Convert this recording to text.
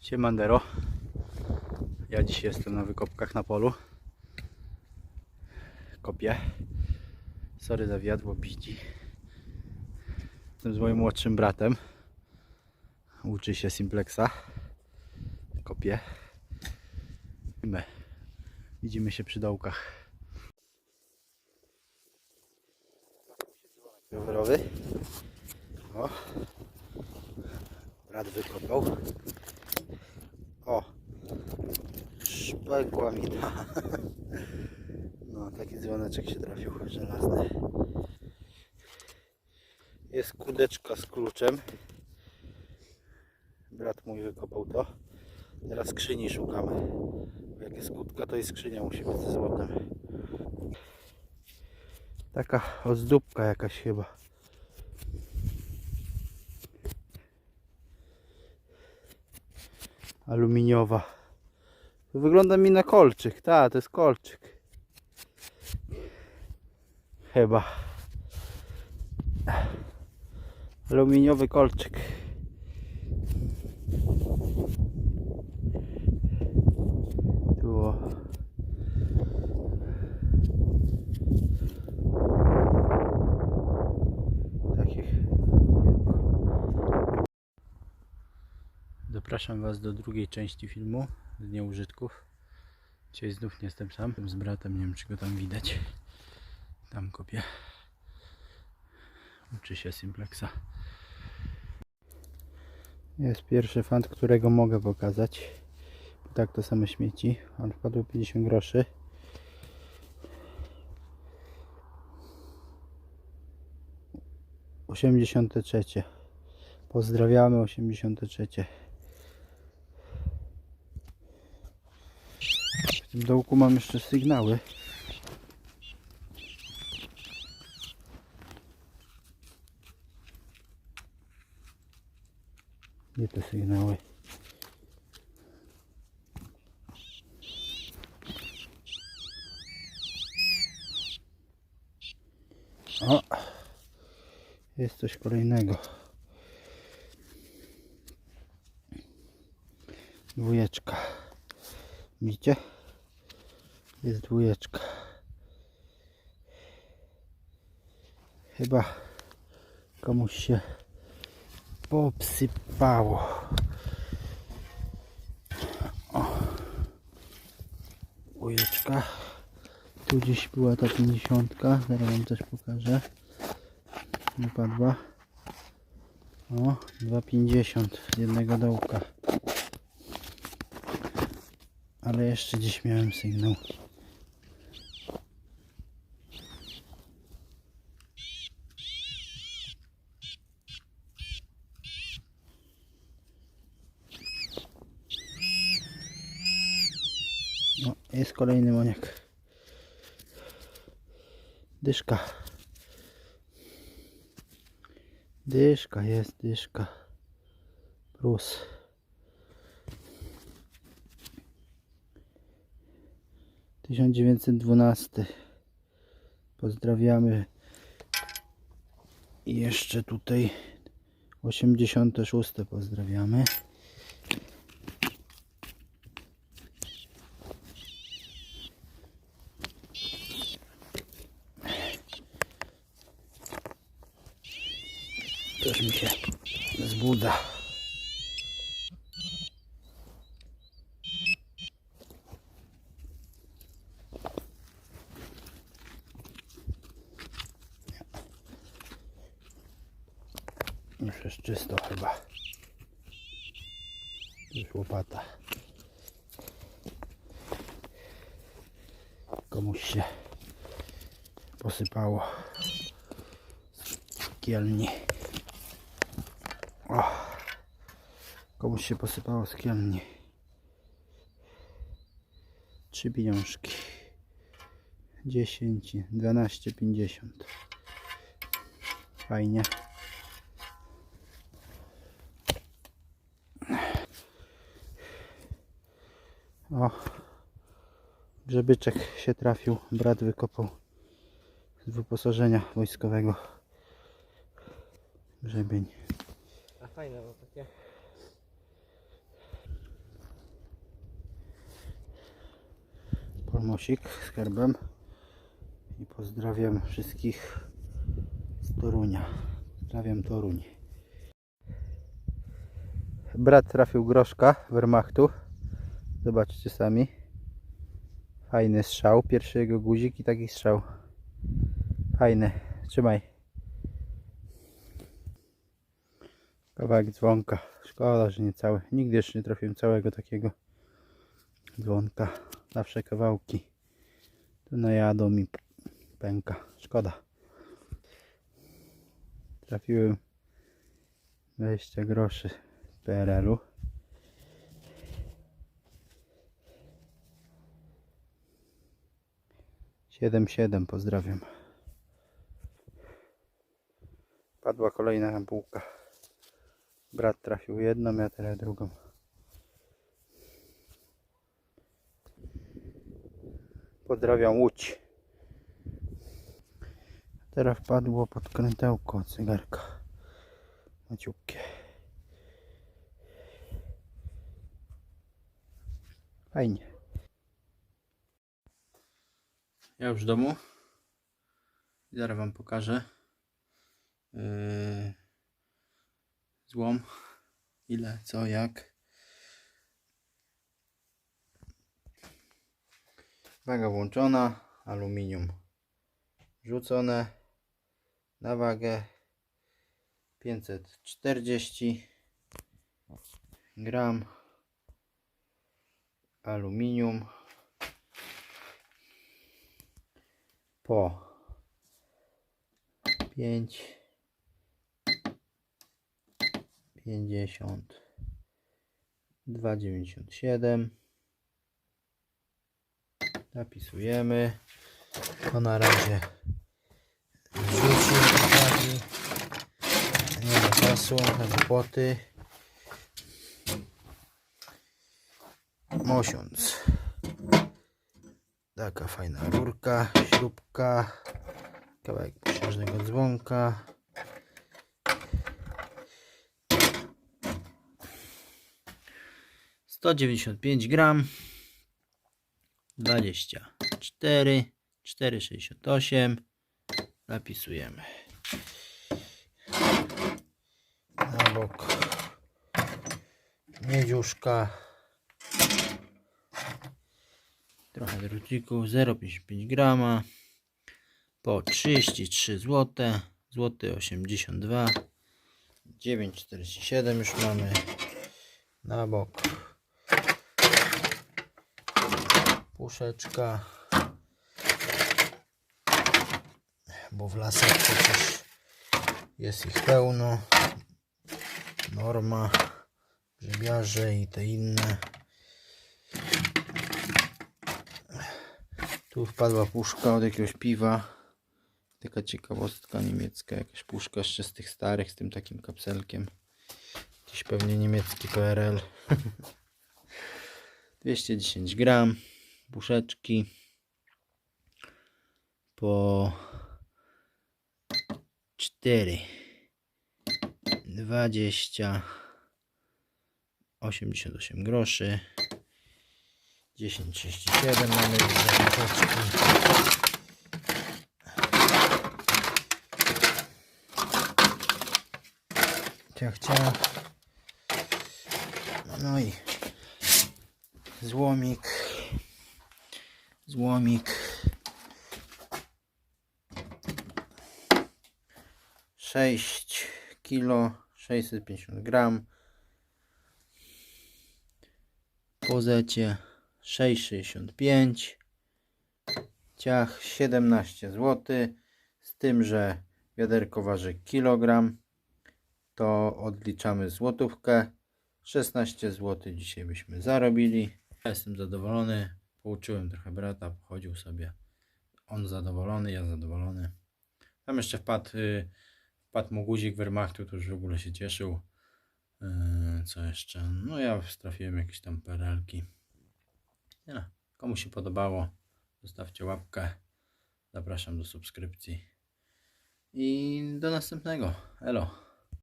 Siemandero. Ja dziś jestem na wykopkach na polu. Kopię. Sorry za wiatr, bo piździ. Jestem z moim młodszym bratem. Uczy się simplexa. Kopię. My. Widzimy się przy dołkach. Rowerowy. Brat wykopał. O. Szpegła mi ta. No, taki dzwoneczek się trafił, żelazny. Jest kudeczka z kluczem. Brat mój wykopał to. Teraz skrzyni szukamy. Jak jest to i skrzynia musi być ze złotem. Taka ozdóbka jakaś chyba. Aluminiowa. Wygląda mi na kolczyk. Tak, to jest kolczyk. Chyba. Aluminiowy kolczyk. Tu. o. Takich. Zapraszam Was do drugiej części filmu z nieużytków. Dzisiaj znów nie jestem sam, z bratem, nie wiem czy go tam widać. Tam kopię. Uczy się simplexa. Jest pierwszy fant, którego mogę pokazać. Tak to same śmieci. On wpadł 50 groszy. Osiemdziesiąte trzecie. Pozdrawiamy 83. W tym dołku mam jeszcze sygnały. Gdzie te sygnały? O! Jest coś kolejnego. Dwójeczka. Widzicie? Jest dwójeczka. Chyba komuś się popsypało. O. Dwójeczka. Tu gdzieś była ta pięćdziesiątka. Zaraz wam też pokażę. Wypadła. O, 2,50 z jednego dołka. Ale jeszcze dziś miałem sygnał. No, jest kolejny moniak. Dyszka. Dyszka jest, dyszka. Plus. Tysiąc dziewięćset dwunasty. Pozdrawiamy. I jeszcze tutaj 86 pozdrawiamy. Też mi się zbudza. Już jest czysto chyba. Już łopata. Komuś się posypało z kielni. O, komuś się posypało z kielni. Trzy pieniążki. 10, 12, 50. Fajnie. O, grzebyczek się trafił. Brat wykopał z wyposażenia wojskowego. Grzebień. A fajne, bo takie Formosik z herbem. I pozdrawiam wszystkich z Torunia. Pozdrawiam Toruń. Brat trafił groszka Wehrmachtu. Zobaczcie sami. Fajny strzał. Pierwszy jego guzik i taki strzał. Fajny. Trzymaj. Kawałek dzwonka. Szkoda, że nie cały. Nigdy jeszcze nie trafiłem całego takiego dzwonka. Zawsze kawałki. Tu najadą mi pęka. Szkoda. Trafiłem 20 groszy PRL-u. Siedem siedem pozdrawiam. Padła kolejna bułka. Brat trafił jedną, ja teraz drugą. Pozdrawiam Łódź. Teraz wpadło pod krętełko cygarka. Maciupkie. Fajnie. Ja już w domu. Zaraz wam pokażę. Yy, złom. Ile, co, jak. Waga włączona. Aluminium rzucone na wagę 540 gram aluminium po 5 50 2,97 zapisujemy to na razie wrzucił uwagi nie ma czasu na głupoty mosiąc taka fajna rurka śrubka kawałek pośnieżnego dzwonka. Sto dziewięćdziesiąt pięć gram dwadzieścia cztery 4,68 zapisujemy na bok. Miedziuszka. Trochę drucików. 0,55 grama. Po 33 zł złoty 82 9,47 już mamy. Na bok puszeczka bo w lasach przecież jest ich pełno. Norma, grzybiarze i te inne. Tu wpadła puszka od jakiegoś piwa. Taka ciekawostka niemiecka, jakaś puszka jeszcze z tych starych, z tym takim kapselkiem. Jakiś pewnie niemiecki PRL. 210 gram puszeczki po 4 20 88 groszy 10,37 mamy już zapaseczki ciach ciach no i złomik złomik. 6 kilo 650 gram. Po zecie 6,65 ciach 17 zł z tym, że wiaderko waży kilogram to odliczamy złotówkę. 16 zł dzisiaj byśmy zarobili. Ja jestem zadowolony pouczyłem trochę brata, pochodził sobie on zadowolony, ja zadowolony tam jeszcze wpadł, y, wpadł mu guzik Wehrmachtu, to już w ogóle się cieszył. Yy, Co jeszcze? No ja trafiłem jakieś tam perelki. No, komu się podobało, zostawcie łapkę. Zapraszam do subskrypcji. I do następnego. Elo.